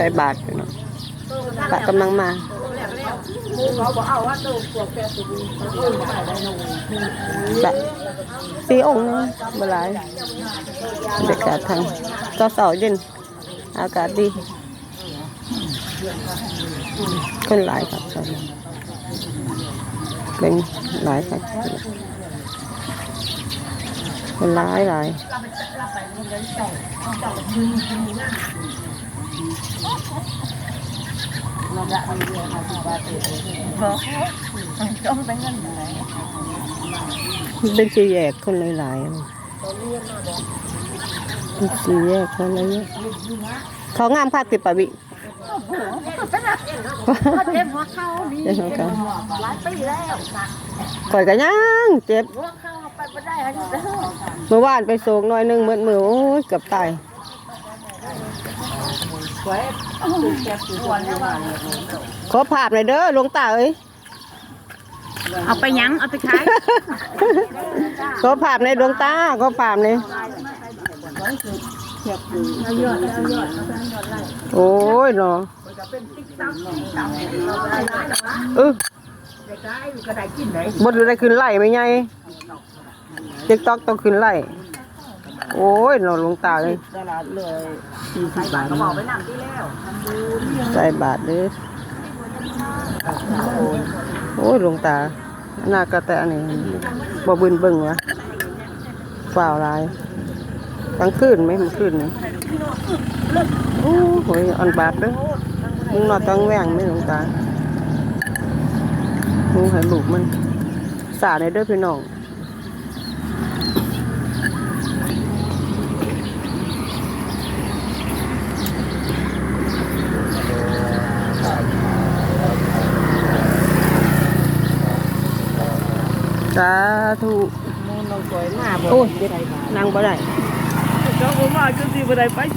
ส่บาทพี่น้องพระกำลังมาแบบสีองค์นะบหลายบรรยากาศทางก็เสาเย็นอากาศดีคนหลายครับเป็นหลายครับคนหลายหลาย เราละมันเรียนมาที่บ้านเองบอกต้องเป็นเงินไหนเป็นสี่แยกคนหลายๆเป็นสี่แยกคนหละแยกเขางามภาคติดปะบิเจ็บหัวเข่าดีเดี๋ยวเขากันหลายปีแล้วข่อยกันยังเจ็บหัวเข่าไปไม่ได้เมื่อวานไปสูงหน่อยนึงเมือนมือโอ้ยเกือบตาย ขอภาพหน่อยเด้อหลวงตาเอ้ยเอาไปยังเอาไปขายขอภาพในดวงตาขอภาพในอยโอ้ยเนาะเออได้ก็ได้กินได้บดได้ขึ้นไล่ไหมไงติ๊กตอกต้องขึ้นไล่ โอ้ยเนาะหลวงตาเลยตลาดเลยสี่สิบบาทก็บอกไปนำที่แล้วใส่บาทเด้อโอ้ยหลวงตาหน้ากระแตอันนี้บ่บึนเบิ่งวะเปล่าหลายกลางคืนไหมมันคืนนี่โอ้โหอันบาทเด้อมึงนอนตังแหว่งไหมหลวงตามึงให้ลูกมันสาในเด้อพี่น้อง สาธุมูนน้องสวยมาโอ้ยนางบ่ได้เจ้าผมมาจุดที่บันไดไป